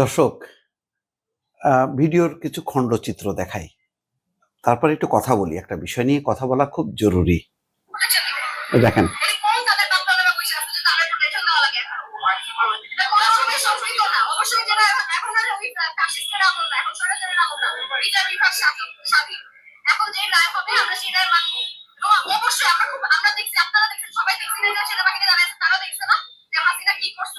দর্শক ভিডিওর কিছু খণ্ডচিত্র দেখাই তারপর একটু কথা বলি একটা বিষয় নিয়ে কথা বলা খুব জরুরি দেখেন আমরা আমরা দেখছি, আপনারা দেখছেন, সবাই দেখছেন, সেনাবাহিনী আছে তারা দেখছে না? যে হাসিনা কি করছে?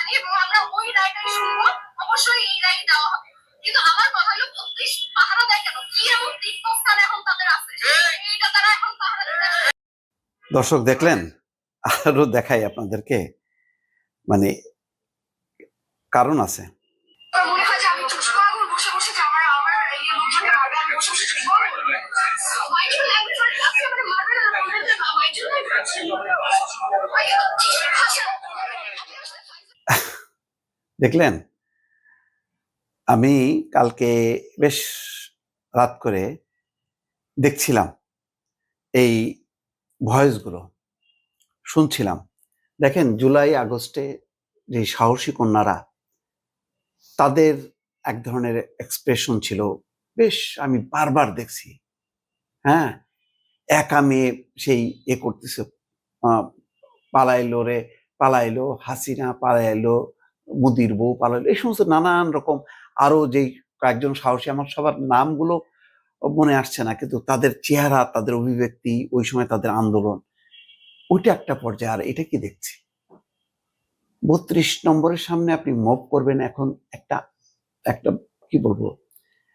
জানি এবং আমরা ওই রায়টাই শুনব। অবশ্যই এই রায় দেওয়া হবে। কিন্তু আমার কথা হলো বত্রিশ পাহারা দেয় কেন কি এমন এখন তাদের আছে? এইটা তারা এখন পাহারা দিতে দর্শক দেখলেন? আরও দেখাই আপনাদেরকে। মানে কারণ আছে। দেখলেন? আমি কালকে বেশ রাত করে দেখছিলাম এই ভয়েসগুলো, শুনছিলাম। দেখেন, জুলাই, আগস্টে যে সাহসী কন্যারা, তাদের এক ধরনের এক্সপ্রেশন ছিল, বেশ আমি বারবার দেখছি। হ্যাঁ? একা মেয়ে সেই এ করতেছে পালাইলো রে, পালাইলো, হাসিনা পালাইলো মুদির বউ পালাইলো এই সমস্ত নানান রকম আরও যেই কয়েকজন সাহসী, আমার সবার নামগুলো মনে আসছে না, কিন্তু তাদের চেহারা, তাদের অভিব্যক্তি, ওই সময় তাদের আন্দোলন, ওইটা একটা পর্যায়ে, আর এটা কি দেখছি? বত্রিশ নম্বরের সামনে আপনি মব করবেন, এখন একটা একটা, কি বলব,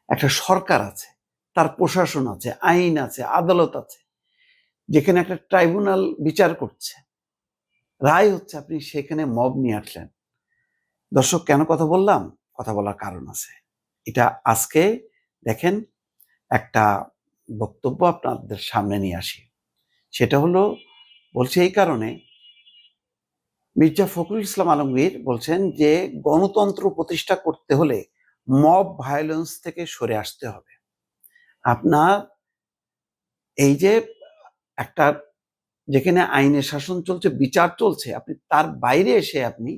একটা সরকার আছে, তার প্রশাসন আছে, আইন আছে, আদালত আছে, যেখানে একটা ট্রাইব্যুনাল বিচার করছে। রায় হচ্ছে আপনি সেখানে মব নিয়ে আসলেন। দর্শক, কেন কথা বললাম? কথা বলার কারণ আছে। এটা আজকে দেখেন একটা বক্তব্য আপনাদের সামনে নিয়ে আসি। সেটা হলো, বলছে এই কারণে, মির্জা ফখরুল ইসলাম আলমগীর বলছেন যে, গণতন্ত্র প্রতিষ্ঠা করতে হলে মব ভায়োলেন্স থেকে সরে আসতে হবে। আপনার এই যে একটা যেখানে আইনের শাসন চলছে, বিচার চলছে, আপনি তার বাইরে এসে আপনি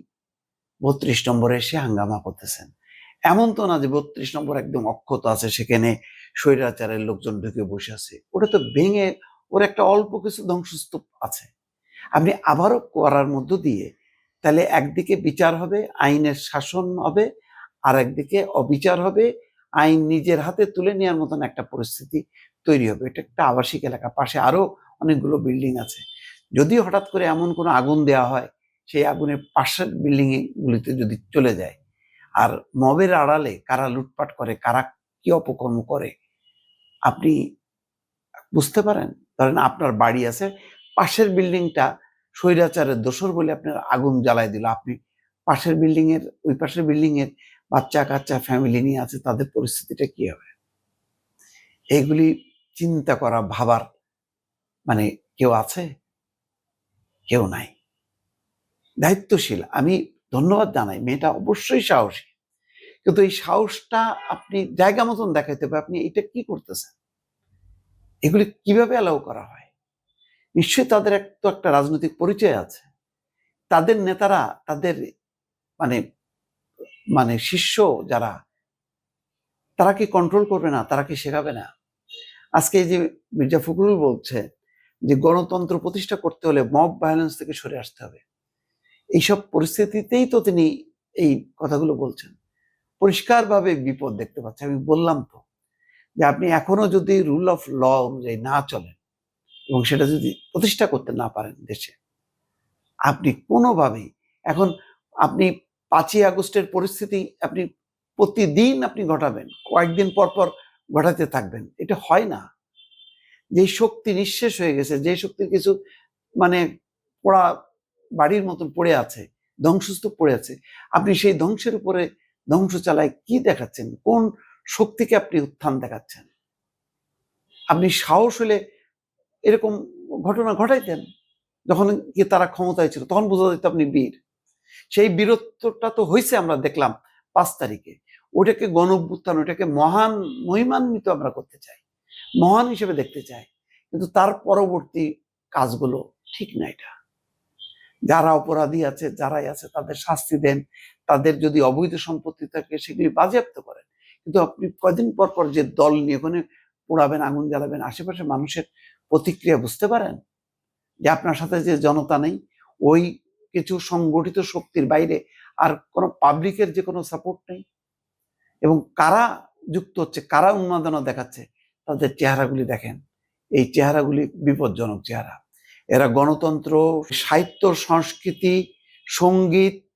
বত্রিশ নম্বরে এসে হাঙ্গামা করতেছেন। এমন তো না যে বত্রিশ নম্বর একদম অক্ষত আছে, সেখানে স্বৈরাচারের লোকজন ঢুকে বসে আছে। ওটা তো ভেঙে, ওর একটা অল্প কিছু ধ্বংসস্তূপ আছে। আপনি আবারও করার মধ্য দিয়ে তাহলে একদিকে বিচার হবে, আইনের শাসন হবে আর একদিকে অবিচার হবে, আইন নিজের হাতে তুলে নেওয়ার মতন একটা পরিস্থিতি তৈরি হবে। এটা একটা আবাসিক এলাকা, পাশে আরও অনেকগুলো বিল্ডিং আছে। যদি হঠাৎ করে এমন কোনো আগুন দেওয়া হয় সেই আগুনের পাশের বিল্ডিং গুলিতে যদি চলে যায়, আর মবের আড়ালে কারা লুটপাট করে, কারা কি অপকর্ম করে, আপনি বুঝতে পারেন? ধরেন আপনার বাড়ি আছে, পাশের বিল্ডিংটা স্বৈরাচারের দোসর বলে আপনার আগুন জ্বালায় দিল। আপনি পাশের বিল্ডিং এর, ওই পাশের বিল্ডিং এর বাচ্চা কাচ্চা ফ্যামিলি নিয়ে আছে, তাদের পরিস্থিতিটা কি হবে? এগুলি চিন্তা করা, ভাবার মানে কেউ আছে? কেউ নাই। দায়িত্বশীল। আমি ধন্যবাদ জানাই, মেয়েটা অবশ্যই সাহসী। কিন্তু এই সাহসটা আপনি জায়গা মতন দেখাইতে হবে, আপনি এটা কি করতেছেন? এগুলি কীভাবে অ্যালাউ করা হয়? নিশ্চয়ই তাদের এক, তো একটা রাজনৈতিক পরিচয় আছে। তাদের নেতারা, তাদের মানে মানে শিষ্য যারা, তারা কি কন্ট্রোল করবে না? তারা কি শেখাবে না? আজকে যে মির্জা ফখরুল বলছে যে গণতন্ত্র প্রতিষ্ঠা করতে হলে মব ভায়োলেন্স থেকে সরে আসতে হবে। এইসব পরিস্থিতিতেই তো তিনি এই কথাগুলো বলছেন। পরিষ্কারভাবে বিপদ দেখতে পাচ্ছে। আমি বললাম তো যে আপনি এখনও যদি রুল অফ ল অনুযায়ী না চলেন এবং সেটা যদি প্রতিষ্ঠা করতে না পারেন দেশে, আপনি কোনোভাবেই এখন আপনি পাঁচই আগস্টের পরিস্থিতি আপনি প্রতিদিন আপনি ঘটাবেন, কয়েকদিন পর পর ঘটাতে থাকবেন, এটা হয় না। যে শক্তি নিঃশেষ হয়ে গেছে যে শক্তির কিছু মানে পোড়া বাড়ির মতন পড়ে আছে, ধ্বংসস্তূপ পড়ে আছে, আপনি সেই ধ্বংসের উপরে ধ্বংস চালায় কি দেখাচ্ছেন? কোন শক্তিকে আপনি উত্থান দেখাচ্ছেন? আপনি সাহস হলে এরকম ঘটনা ঘটাইতেন? যখন কি তারা ক্ষমতায় ছিল, তখন বোঝা যেত আপনি বীর। সেই বীরত্বটা তো হয়েছে আমরা দেখলাম পাঁচ তারিখে। ওটাকে গণ ওটাকে মহান মহিমান্বিত আমরা করতে চাই, মহান হিসেবে দেখতে চাই। কিন্তু তার পরবর্তী কাজগুলো ঠিক না এটা। যারা অপরাধী আছে, যারাই আছে, তাদের শাস্তি দেন। তাদের যদি অবৈধ সম্পত্তি থাকে, সেগুলি বাজেয়াপ্ত করেন। কিন্তু আপনি কয়দিন পর পর যে দল নিয়ে ওখানে পোড়াবেন, আগুন জ্বালাবেন, আশেপাশে মানুষের প্রতিক্রিয়া বুঝতে পারেন? যে আপনার সাথে যে জনতা নেই, ওই কিছু সংগঠিত শক্তির বাইরে আর কোনো পাবলিকের যে কোনো সাপোর্ট নেই? এবং কারা যুক্ত হচ্ছে, কারা উন্মাদনা দেখাচ্ছে, তাদের চেহারাগুলি দেখেন। এই চেহারাগুলি বিপজ্জনক চেহারা। এরা গণতন্ত্র, সাহিত্য, সংস্কৃতি, সংগীত,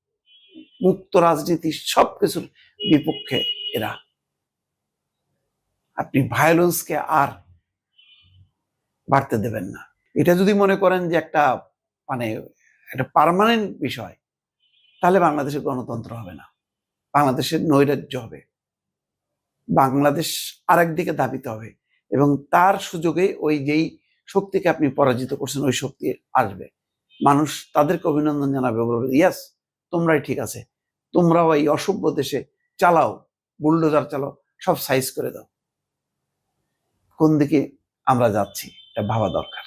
মুক্ত রাজনীতি সব কিছুর বিপক্ষে এরা। আপনি ভায়োলেন্সকে আর বাড়তে দেবেন না। এটা যদি মনে করেন যে একটা মানে একটা পার্মানেন্ট বিষয়, তাহলে বাংলাদেশের গণতন্ত্র হবে না। বাংলাদেশের নৈরাজ্য হবে। বাংলাদেশ আরেক দিকে ধাবিত হবে। এবং তার সুযোগে ওই যেই শক্তিকে আপনি পরাজিত করছেন, ওই শক্তি আসবে। মানুষ তাদেরকে অভিনন্দন জানাবে বলবে ইয়াস তোমরাই ঠিক আছে। তোমরাও এই অসভ্য দেশে চালাও, বুলডোজার চালাও, সব সাইজ করে দাও। কোন দিকে আমরা যাচ্ছি, এটা ভাবা দরকার।